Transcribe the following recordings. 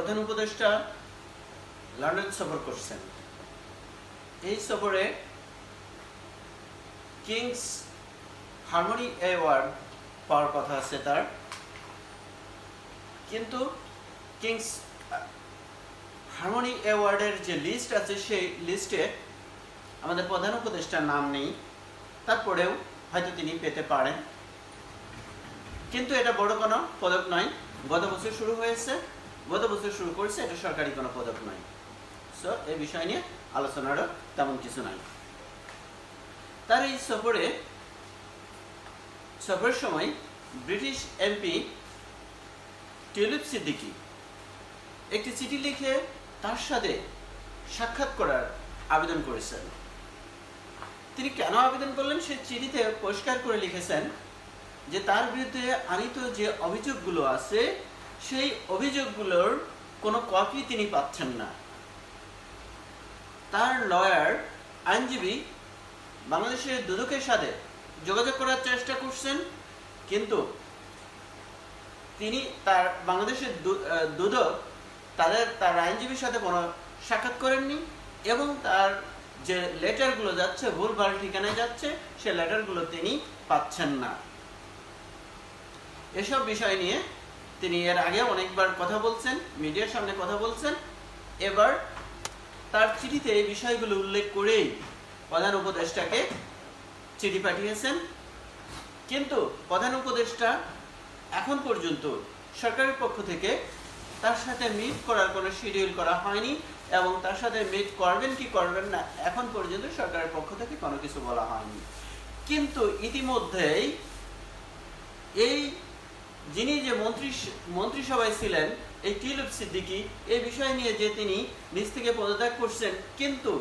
প্রধান উপদেষ্টা লন্ডন সফর করছেন। এই সফরে কিংস হারমোনি অ্যাওয়ার্ড পাওয়ার কথা আছে তার। কিন্তু কিংস হারমোনি অ্যাওয়ার্ডের যে লিস্ট আছে সেই লিস্টে আমাদের প্রধান উপদেষ্টার নাম নেই। তারপরেও হয়তো তিনি পেতে পারেন। কিন্তু এটা বড় কোনো পদক নয়। গত বছর শুরু হয়েছে। গত বছর শুরু করেছে, এটা সরকারি কোনো পদক নয়। সো এই বিষয় নিয়ে আলোচনারও তেমন কিছু নাই। তার এই সফরে, সফরের সময় ব্রিটিশ এমপি টিউলিপ সিদ্দিকি একটি চিঠি লিখে তার সাথে সাক্ষাৎ করার আবেদন করেছেন। তিনি কেন আবেদন করলেন সে চিঠিতে পরিষ্কার করে লিখেছেন যে তার বিরুদ্ধে আনিত যে অভিযোগগুলো আছে সেই অভিযোগগুলোর কোনো কপি তিনি পাচ্ছেন না। তার লয়ার আইনজীবী বাংলাদেশের দুদকের সাথে যোগাযোগ করার চেষ্টা করছেন, কিন্তু তিনি তার বাংলাদেশের দুদক তাদের, তার আইনজীবীর সাথে কোনো সাক্ষাৎ করেননি এবং তার যে লেটারগুলো যাচ্ছে, ভুলভাল ঠিকানায় যাচ্ছে, সে লেটারগুলো তিনি পাচ্ছেন না। এসব বিষয় নিয়ে তিনি এর আগে অনেকবার কথা বলছেন, মিডিয়ার সামনে কথা বলছেন। এবার তার চিঠিতে এই বিষয়গুলো উল্লেখ করেই প্রধান উপদেষ্টাকে চিঠি পাঠিয়েছেন। কিন্তু প্রধান উপদেষ্টা এখন পর্যন্ত সরকারের পক্ষ থেকে তার সাথে মিট করার কোনো শিডিউল করা হয়নি এবং তার সাথে মিট করবেন কি করবেন না, এখন পর্যন্ত সরকারের পক্ষ থেকে কোনো কিছু বলা হয়নি। কিন্তু ইতিমধ্যেই এই যিনি যে মন্ত্রী মন্ত্রিসভায় ছিলেন, এই টিলুপ সিদ্দিকি এই বিষয় নিয়ে যে তিনি নিজ থেকে পদত্যাগ করছেন, কিন্তু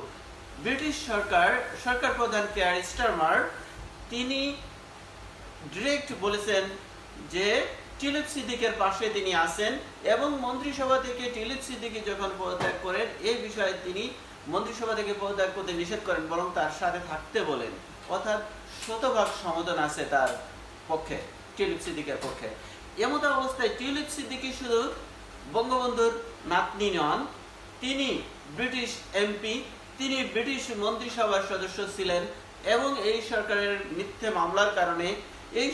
ব্রিটিশ সরকার সরকার প্রধান কেয়ার স্টারমার, তিনি ডিরেক্ট বলেছেন যে টিলিপ সিদ্দিকের পাশে তিনি আছেন এবং মন্ত্রিসভা থেকে টিলিপ সিদ্দিকি যখন পদত্যাগ করেন এই বিষয়ে তিনি মন্ত্রিসভা থেকে পদত্যাগ করতে নিষেধ করেন, বরং তার সাথে থাকতে বলেন। অর্থাৎ শতভাগ সমাধান আছে তার পক্ষে টিলিপ সিদ্দিকের পক্ষে। এমত অবস্থায় টিলিপ সিদ্দিকি শুধু বঙ্গবন্ধুর নাতনি নন, তিনি ব্রিটিশ এমপি, তিনি ব্রিটিশ মন্ত্রিসভার সদস্য ছিলেন এবং এই সরকারের মিথ্যে মামলার কারণে, এই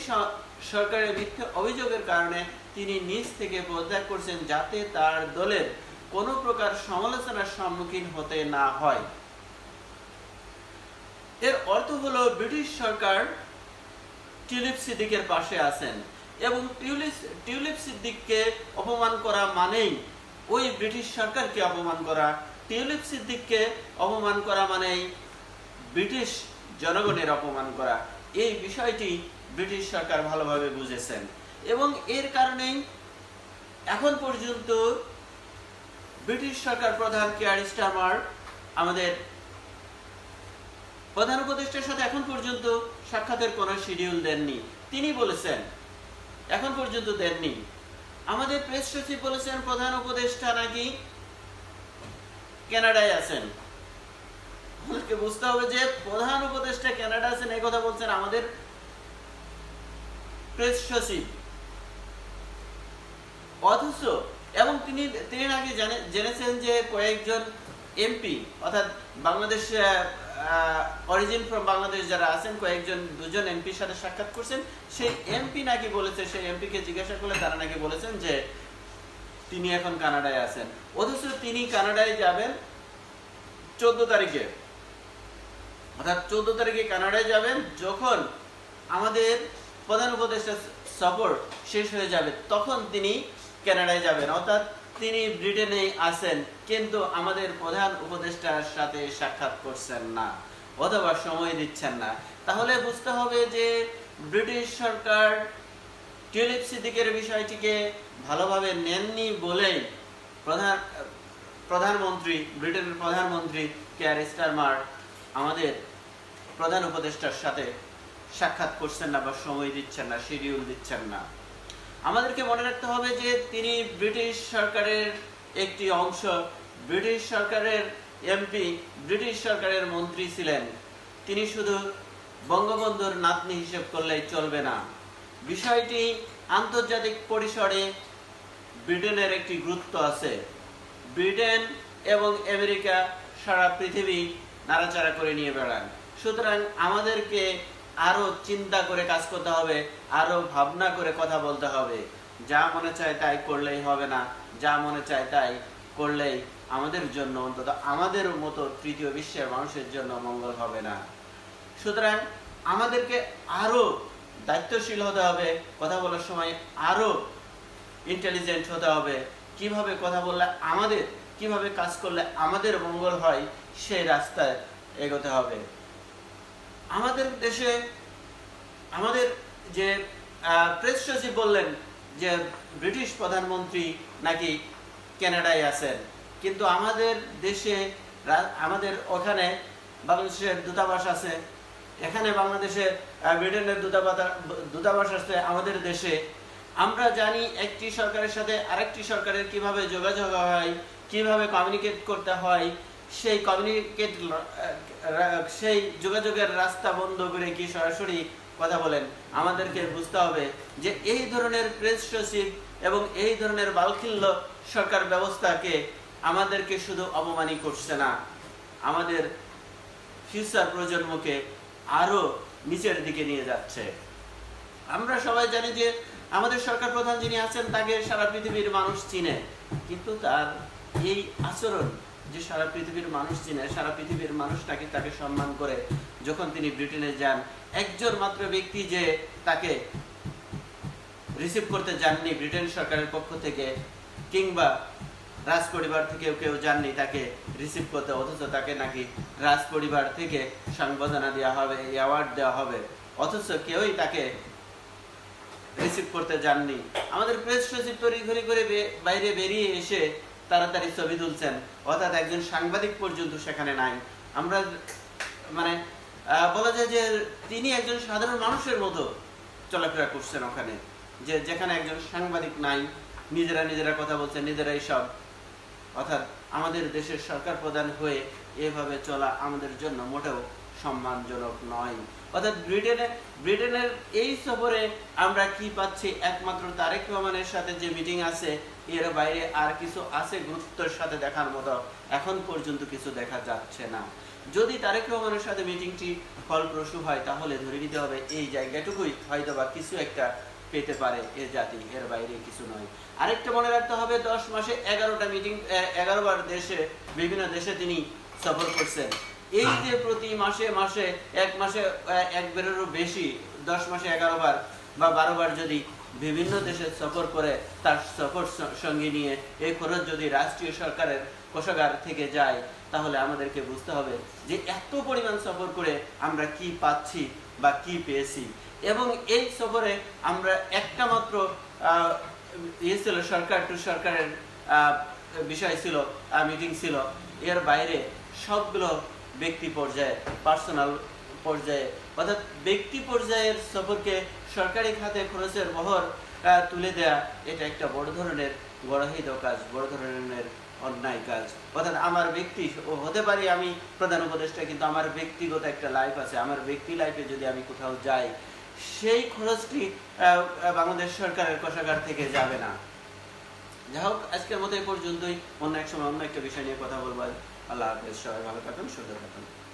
সরকারের মিথ্যে অভিযোগের কারণে তিনি নিজ থেকে পদত্যাগ করছেন যাতে তার দলের কোনো প্রকার সমালোচনার সম্মুখীন হতে না হয়। এর অর্থ হলো ব্রিটিশ সরকার টিউলিপ সিদ্দিকের পাশে আছেন। এবং টিউলিপ টিউলিপ সিদ্দিককে অপমান করা মানেই ওই ব্রিটিশ সরকারকে অপমান করা। টিউলিপ সিদ্দিককে অপমান করা মানেই ব্রিটিশ জনগণের অপমান করা। এই বিষয়টি ব্রিটিশ সরকার ভালোভাবে বুঝেছেন। এবং এর কারণেই এখন পর্যন্ত ব্রিটিশ সরকার প্রধান কেয়ার স্টারমার আমাদের প্রধান উপদেষ্টার সাথে এখন পর্যন্ত সাক্ষাতের কোনো শিডিউল দেননি। তিনি বলেছেন এখন পর্যন্ত দেননি। আমাদের প্রেস সচিব বলেছেন, প্রধান উপদেষ্টা নাকি কানাডায় আছেন। আমাদেরকে বুঝতে হবে যে প্রধান উপদেষ্টা আছেন, এই কথা বলছেন আমাদের প্রেস সচিব। অথচ, এবং তিনি তিনি নাকি জেনেছেন যে কয়েকজন এমপি, অর্থাৎ বাংলাদেশ অরিজিন ফ্রম বাংলাদেশ যারা আছেন, কয়েকজন, দুজন এমপির সাথে সাক্ষাৎ করছেন। সেই এমপি নাকি বলেছে, সেই এমপি কে জিজ্ঞাসা করলে তারা নাকি বলেছেন যে তিনি এখন কানাডায় আছেন। অথচ তিনি কানাডায় যাবেন চোদ্দ তারিখে। অর্থাৎ চোদ্দ তারিখে কানাডায় যাবেন, যখন আমাদের প্রধান উপদেষ্টা সফর শেষ হয়ে যাবে, তখন তিনি কানাডায় যাবেন। অর্থাৎ তিনি ব্রিটেনে আছেন, কিন্তু আমাদের প্রধান উপদেষ্টার সাথে সাক্ষাৎ করছেন না, অথবা সময় দিচ্ছেন না। তাহলে বুঝতে হবে যে ব্রিটিশ সরকার টিউলিপ সিদ্দিকের বিষয়টিকে ভালোভাবে নেননি বলেই প্রধান, প্রধানমন্ত্রী, ব্রিটেনের প্রধানমন্ত্রী কেয়ার স্টারমার আমাদের প্রধান উপদেষ্টার সাথে সাক্ষাৎ করছেন না বা সময় দিচ্ছেন না শিডিউল দিচ্ছেন না। আমাদেরকে মনে রাখতে হবে যে তিনি ব্রিটিশ সরকারের একটি অংশ। ব্রিটিশ সরকারের এমপি, ব্রিটিশ সরকারের মন্ত্রী ছিলেন। তিনি শুধু বঙ্গবন্ধুর নাতনি হিসেব করলেই চলবে না। বিষয়টি আন্তর্জাতিক পরিসরে ব্রিটেনের একটি গুরুত্ব আছে। ব্রিটেন এবং আমেরিকা সারা পৃথিবী নাড়াচাড়া করে নিয়ে বেড়ান সুতরাং আমাদেরকে আরও চিন্তা করে কাজ করতে হবে, আরও ভাবনা করে কথা বলতে হবে। যা মনে চায় তাই করলেই হবে না, যা মনে চায় তাই করলেই আমাদের জন্য অন্তত আমাদের মতো তৃতীয় বিশ্বের মানুষের জন্য মঙ্গল হবে না। সুতরাং আমাদেরকে আরও দায়িত্বশীল হতে হবে, কথা বলার সময় আরও ইন্টেলিজেন্ট হতে হবে। কীভাবে কথা বললে আমাদের, কীভাবে কাজ করলে আমাদের মঙ্গল হয়, সেই রাস্তায় এগোতে হবে। আমাদের দেশে, আমাদের যে প্রেস সচিব বললেন যে, ব্রিটিশ প্রধানমন্ত্রী নাকি কানাডায় আছেন। কিন্তু আমাদের দেশে আমাদের ওখানে বাংলাদেশের দূতাবাস আছে। এখানে বাংলাদেশে ব্রিটেনের দূতাবাস দূতাবাস আছে আমাদের দেশে। আমরা জানি একটি সরকারের সাথে আরেকটি সরকারের কীভাবে যোগাযোগ হয়, কীভাবে কমিউনিকেট করতে হয় সেই কমিউনিকেট সেই যোগাযোগের রাস্তা বন্ধ করে কি সরাসরি কথা বলেন? আমাদেরকে বুঝতে হবে যে এই ধরনের প্রেস সচিব এবং এই ধরনের বালখিল্য সরকার ব্যবস্থাকে আমাদেরকে শুধু অপমানই করছে না। আমাদের ফিউচার প্রজন্মকে আরও নিচের দিকে নিয়ে যাচ্ছে। আমরা সবাই জানি যে আমাদের সরকার প্রধান যিনি আছেন, তাকে সারা পৃথিবীর মানুষ চিনে। কিন্তু তার এই আচরণ যে সারা পৃথিবীর মানুষ চিনে সারা পৃথিবীর মানুষ তাকে তাকে সম্মান করে যখন তিনি ব্রিটেনে যান, একজন মাত্র ব্যক্তি যে তাকে রিসিভ করতে যাননি ব্রিটেন সরকারের পক্ষ থেকে কিংবা রাজ পরিবার থেকে কেউ যাননি তাকে রিসিভ করতে, অথচ তাকে নাকি রাজ পরিবার থেকে সংবর্ধনা দেওয়া হবে অ্যাওয়ার্ড দেওয়া হবে, অথচ কেউই তাকে রিসিভ করতে যাননি। আমাদের প্রেস সচিব তড়িঘড়ি করে বে- বাইরে বেরিয়ে এসে তাড়াতাড়ি ছবি তুলছেন। অর্থাৎ একজন সাংবাদিক পর্যন্ত সেখানে নাই। আমরা মানে বলা যায় যে তিনি একজন সাধারণ মানুষের মতো চলাফেরা করছেন ওখানে। যে যেখানে একজন সাংবাদিক নাই, নিজেরা নিজেরা কথা বলছেন, নিজেরাই সব। অর্থাৎ আমাদের দেশের সরকার প্রধান হয়ে এভাবে চলা আমাদের জন্য মোটেও সম্মানজনক নয়। অর্থাৎ ব্রিটেনে ব্রিটেনের এই সফরে আমরা কি পাচ্ছি? একমাত্র তারেক রহমানের সাথে যে মিটিং আছে, এর বাইরে আর কিছু আছে গুরুত্বের সাথে দেখার মতো এখন পর্যন্ত কিছু দেখা যাচ্ছে না। যদি তারেক রহমানের সাথে মিটিংটি ফলপ্রসূ হয়, তাহলে ধরে নিতে হবে এই জায়গাটুকুই হয়তো বা কিছু একটা পেতে পারে এ জাতি, এর বাইরে কিছু নয়। আরেকটা মনে রাখতে হবে, দশ মাসে এগারোটা মিটিং এগারো বার দেশে বিভিন্ন দেশে তিনি সফর করছেন। এই যে প্রতি মাসে মাসে, এক মাসে এক বেশি, দশ মাসে এগারো বার বা বারো বার যদি বিভিন্ন দেশে সফর করে তার সফর সঙ্গে নিয়ে এই খরচ যদি রাষ্ট্রীয় সরকারের কোষাগার থেকে যায়, তাহলে আমাদেরকে বুঝতে হবে যে এত পরিমাণ সফর করে আমরা কি পাচ্ছি বা কি পেয়েছি। এবং এই সফরে আমরা একটা মাত্র ইয়ে ছিল, সরকার টু সরকারের বিষয় ছিল মিটিং ছিল। এর বাইরে সবগুলো ব্যক্তি পর্যায়ে পার্সোনাল পর্যায়ে, অর্থাৎ ব্যক্তি পর্যায়ের সফরকে সরকারি খাতে খরচের বহর তুলে দেয়া, এটা একটা বড় ধরনের গড়াহিত কাজ, বড় ধরনের অন্যায় কাজ। অর্থাৎ আমার ব্যক্তি হতে পারি আমি প্রধান উপদেষ্টা, কিন্তু আমার ব্যক্তিগত একটা লাইফ আছে। আমার ব্যক্তি লাইফে যদি আমি কোথাও যাই, সেই খরচটি বাংলাদেশ সরকারের কোষাগার থেকে যাবে না। যাই হোক আজকের মতো এই পর্যন্তই। অন্য এক সময় অন্য একটা বিষয় নিয়ে কথা বলব আল্লাহ হাফেজ সবাই ভালো থাকুন সুন্দর থাকুন।